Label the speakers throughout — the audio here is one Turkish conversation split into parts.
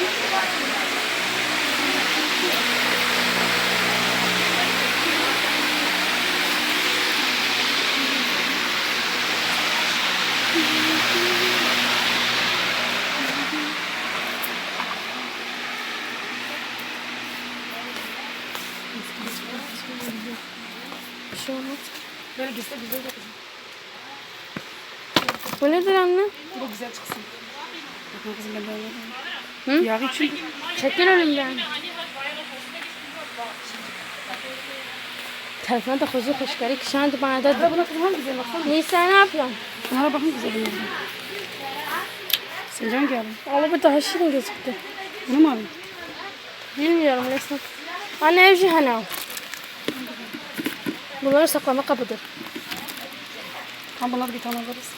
Speaker 1: Bir.
Speaker 2: Böyle gitse güzel olur.
Speaker 1: Bu nedir anne?
Speaker 2: Bu güzel çıksın. Bakın kızım ben böyle.
Speaker 1: Hı?
Speaker 2: Yağı için
Speaker 1: Çekil önümden. Telefona da kuzu kuşları kişen de bana da.
Speaker 2: Buna kızım güzel baksana.
Speaker 1: Neyse ne yapıyorsun?
Speaker 2: Bunlara bakın güzel bunlar. Hangi alayım?
Speaker 1: Allah bu daha şirin gözüktü.
Speaker 2: Bunu mu alayım?
Speaker 1: Bilmiyorum neyse. Anne evci al. Bunları saklama kapıdır.
Speaker 2: Tam bunları bir tane alırız.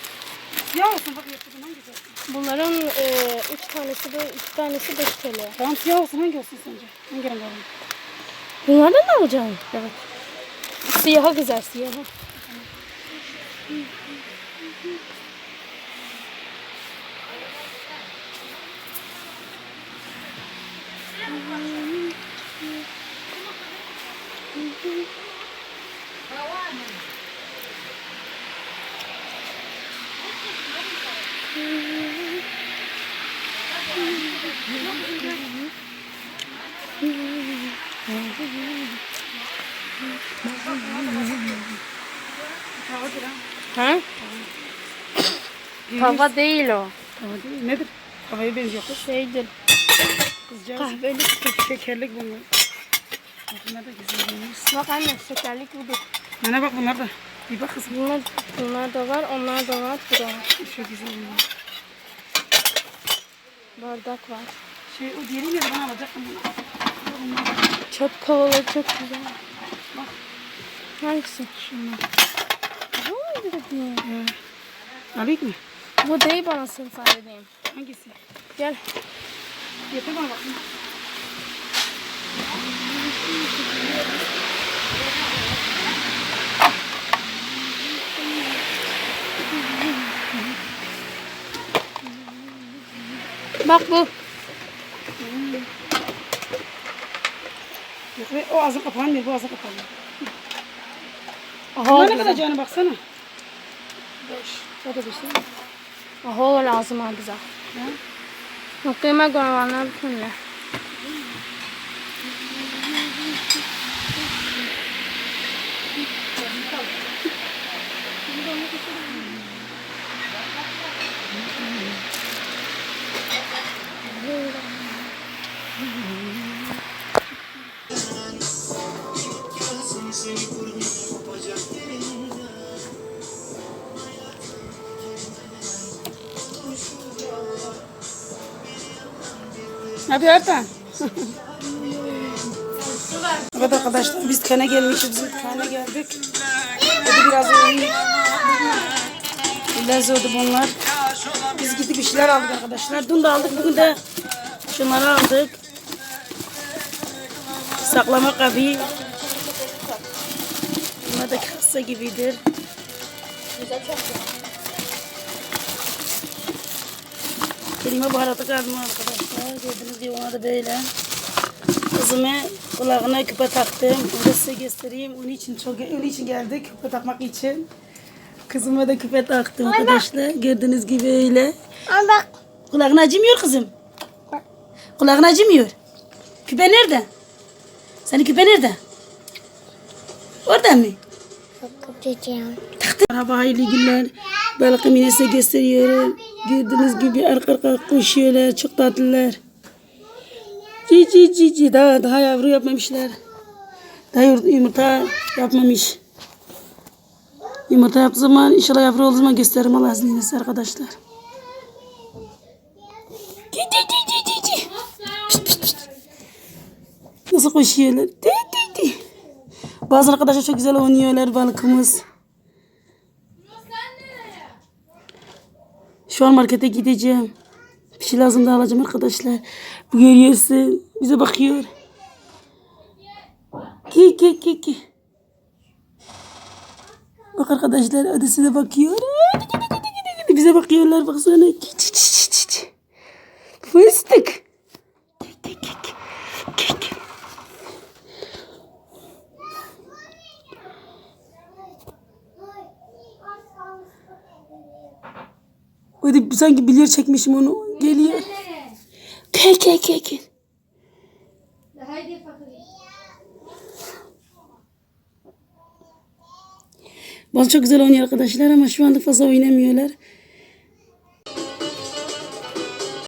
Speaker 2: Siyah olsun bak hangisi olsun?
Speaker 1: Bunların e, üç tanesi de iki tanesi 5 TL.
Speaker 2: Tamam siyah olsun hangi olsun sence? Hangi renk alayım?
Speaker 1: Bunlardan mı alacaksın?
Speaker 2: Evet.
Speaker 1: Siyaha güzel siyaha. Ha? Tava değil o.
Speaker 2: Tamam değil? Nedir? Havaya benziyor kız.
Speaker 1: Şeydir.
Speaker 2: Kızcağız.
Speaker 1: Kahveli.
Speaker 2: Şekerlik bunlar. Bak bunlar da güzel.
Speaker 1: Bak anne şekerlik budur.
Speaker 2: Bana bak bunlar da. Bir bak kızım.
Speaker 1: Bunlar, bunlar da var, onlar da var, bu da var.
Speaker 2: Çok güzel olmuş.
Speaker 1: Bardak var.
Speaker 2: Şey o diğeri nerede ben alacaktım bunu.
Speaker 1: Çöp kovaları çok güzel.
Speaker 2: Bak.
Speaker 1: Hangisi?
Speaker 2: Şunlar.
Speaker 1: Bu mu dedi?
Speaker 2: Ee, alayım mı?
Speaker 1: Bu değil bana seni söylediğim.
Speaker 2: Hangisi?
Speaker 1: Gel.
Speaker 2: Getir bana bakayım.
Speaker 1: Bak bu.
Speaker 2: Yok o ağzı değil, bu ağzı kapalı.
Speaker 1: Aha,
Speaker 2: ne kadar canı baksana. Beş. O da beş?
Speaker 1: Aha o lazım ha bize. Bak kıyma koymanlar bütünle.
Speaker 2: Hadi Ertan. evet arkadaşlar biz dükkana gelmişiz. Biz dükkana geldik. Hadi biraz oynayayım. Biraz oldu bunlar. Biz gidip bir şeyler aldık arkadaşlar. Dün de aldık. Bugün de şunları aldık. Saklama kabı. Bunlar da kasa gibidir. Kelime baharatı kaldım arkadaşlar. Gördüğünüz gibi ona da böyle. Kızıma kulağına küpe taktım. Onu da size göstereyim. Onun için çok onun için geldik küpe takmak için. Kızıma da küpe taktım arkadaşlar. Gördüğünüz gibi öyle. Kulağına acımıyor kızım. Kulağına acımıyor. Küpe nerede? Senin küpe nerede? Orada mı?
Speaker 1: Kapatacağım.
Speaker 2: Merhaba hayırlı günler. Size gösteriyorum. Gördüğünüz gibi arka arka koşuyorlar. Çok tatlılar. Cici cici daha daha yavru yapmamışlar. Daha yumurta yapmamış. Yumurta yaptığı zaman inşallah yavru olduğu zaman gösteririm Allah izniyle arkadaşlar. Cici cici. Nasıl koşuyorlar? Di, di, di. Bazı arkadaşlar çok güzel oynuyorlar balıkımız. Şu an markete gideceğim. Bir şey lazım da alacağım arkadaşlar. Bu görüyorsun. Bize bakıyor. Ki ki ki ki. Bak arkadaşlar ödesine bakıyor. Bize bakıyorlar baksana. Fıstık. Öyle sanki bilir çekmişim onu. Geliyor. Gel gel gel gel. Bal çok güzel oynuyor arkadaşlar ama şu anda fazla oynamıyorlar.